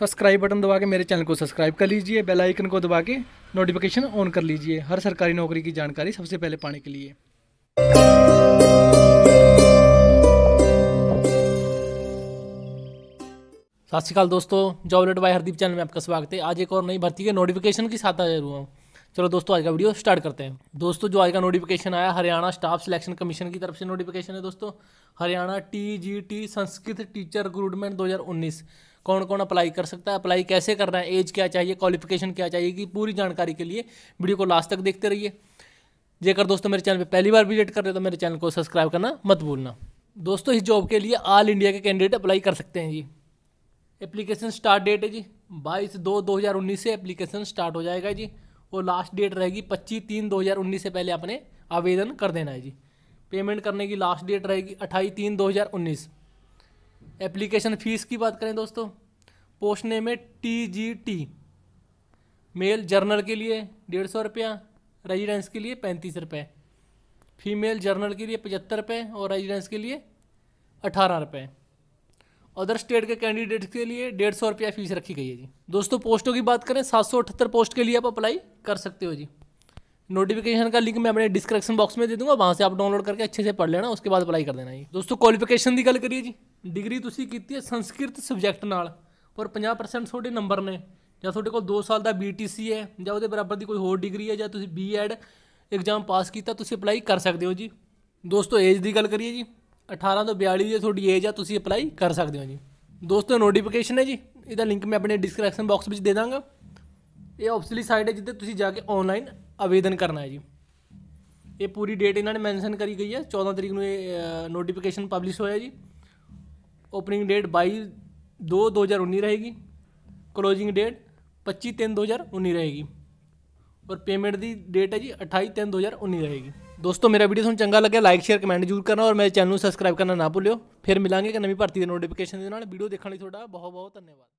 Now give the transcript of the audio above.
Subscribe button दबा के मेरे चैनल को सब्सक्राइब कर लीजिए, बेल आइकन को दबा के नोटिफिकेशन ऑन कर लीजिए, हर सरकारी नौकरी की जानकारी सबसे पहले पाने के लिए। सत श्रीकाल दोस्तों जॉबलेट बाय हरदीप चैनल में आपका स्वागत है। आज एक और नई भर्ती के नोटिफिकेशन की साथ हाजिर हुआ हूँ। चलो दोस्तों, आज का वीडियो स्टार्ट करते हैं। दोस्तों, जो आज का नोटिफिकेशन आया, हरियाणा स्टाफ सिलेक्शन कमीशन की तरफ़ से नोटिफिकेशन है दोस्तों। Haryana T G T Sanskrit teacher recruitment 2019 कौन कौन अप्लाई कर सकता है अप्लाई कैसे करना है एज क्या चाहिए क्वालिफिकेशन क्या चाहिए, कि पूरी जानकारी के लिए वीडियो को लास्ट तक देखते रहिए। जेकर दोस्तों मेरे चैनल पर पहली बार विज़िट कर रहे तो मेरे चैनल को सब्सक्राइब करना मत भूलना। दोस्तों, इस जॉब के लिए ऑल इंडिया के कैंडिडेट अप्लाई कर सकते हैं जी। एप्लीकेशन स्टार्ट डेट है जी। बाईस दो दो हज़ार उन्नीस से एप्लीकेशन स्टार्ट हो जाएगा जी। और लास्ट डेट रहेगी पच्चीस तीन दो हज़ार उन्नीस से पहले आपने आवेदन कर देना है जी। पेमेंट करने की लास्ट डेट रहेगी अट्ठाईस तीन दो हज़ार उन्नीस। एप्लीकेशन फ़ीस की बात करें दोस्तों पोस्ट नेम है T G T male general के लिए डेढ़ सौ रुपया रेजिडेंस के लिए पैंतीस रुपये फीमेल जर्नल के लिए पचहत्तर रुपये और रेजिडेंस के लिए अठारह रुपये अदर स्टेट के कैंडिडेट के लिए डेढ़ सौ रुपया फीस रखी गई है जी दोस्तों पोस्टों की बात करें सात सौ अठहत्तर पोस्ट के लिए आप अप्लाई कर सकते हो जी नोटिफिकेशन का लिंक मैं अपने डिस्क्रिप्शन बॉक्स में दे दूंगा वहाँ से आप डाउनलोड करके अच्छे से पढ़ लेना उसके बाद अप्लाई कर देना जी दोस्तों क्वालिफिकेशन की गल करिए जी डिग्री ਤੁਸੀਂ ਕੀਤੀ ਹੈ ਸੰਸਕ੍ਰਿਤ ਸਬਜੈਕਟ ਨਾਲ ਔਰ 50% ਤੁਹਾਡੇ ਨੰਬਰ ਨੇ। ਜਾਂ ਤੁਹਾਡੇ ਕੋਲ 2 ਸਾਲ ਦਾ BTC ਹੈ, ਜਾਂ ਉਹਦੇ ਬਰਾਬਰ ਦੀ ਕੋਈ ਹੋਰ ਡਿਗਰੀ ਹੈ, ਜਾਂ ਤੁਸੀਂ ਬੀਐਡ ਐਗਜ਼ਾਮ ਪਾਸ ਕੀਤਾ, ਤੁਸੀਂ ਅਪਲਾਈ ਕਰ ਸਕਦੇ ਹੋ ਜੀ। ਦੋਸਤੋ ਏਜ ਦੀ ਗੱਲ ਕਰੀਏ ਜੀ 18 ਤੋਂ 42 ਦੀ ਤੁਹਾਡੀ ਏਜ ਆ, ਤੁਸੀਂ ਅਪਲਾਈ ਕਰ ਸਕਦੇ ਹੋ ਜੀ। ਦੋਸਤੋ ਨੋਟੀਫਿਕੇਸ਼ਨ ਹੈ ਜੀ, ਇਹਦਾ ਲਿੰਕ ਮੈਂ ਆਪਣੇ ਡਿਸਕ੍ਰਿਪਸ਼ਨ ਬਾਕਸ ਵਿੱਚ ਦੇ ਦਾਂਗਾ। ਇਹ ਆਫਿਸ਼ੀਅਲੀ ਸਾਈਟ ਹੈ ਜਿੱਥੇ ਤੁਸੀਂ ਜਾ ਕੇ ਆਨਲਾਈਨ ਆਵੇਦਨ ਕਰਨਾ ਹੈ ਜੀ। ਇਹ ਪੂਰੀ ਡੇਟ ਇਹਨਾਂ ਨੇ ਮੈਂਸ਼ਨ ਕਰੀ ਗਈ ਹੈ 14 ਤਰੀਕ ਨੂੰ ਇਹ ਨੋਟੀਫਿਕੇਸ਼ਨ ਪਬਲਿਸ਼ ਹੋਇਆ ਜੀ। ਓਪਨਿੰਗ ਡੇਟ 22 2 2019 रहेगी क्लोजिंग डेट 25 तीन 2019 रहेगी और पेमेंट ਦੀ ਡੇਟ ਹੈ ਜੀ 28 ਤਿੰਨ 2019 ਰਹੇਗੀ ਦੋਸਤੋ ਮੇਰਾ ਵੀਡੀਓ ਤੁਹਾਨੂੰ ਚੰਗਾ ਲੱਗਿਆ ਲਾਈਕ ਸ਼ੇਅਰ ਕਮੈਂਟ ਜ਼ਰੂਰ ਕਰਨਾ ਔਰ ਮੇਰੇ ਚੈਨਲ ਨੂੰ ਸਬਸਕ੍ਰਾਈਬ ਕਰਨਾ ਨਾ ਭੁੱਲਿਓ ਫਿਰ ਮਿਲਾਂਗੇ ਕਿ ਨਵੀਂ ਭਰਤੀ ਦੇ ਨੋਟੀਫਿਕੇਸ਼ਨ ਦੇ ਨਾਲ ਵੀਡੀਓ ਦੇਖਣ ਲਈ ਤੁਹਾਡਾ ਬਹੁਤ ਬਹੁਤ ਧੰਨਵਾਦ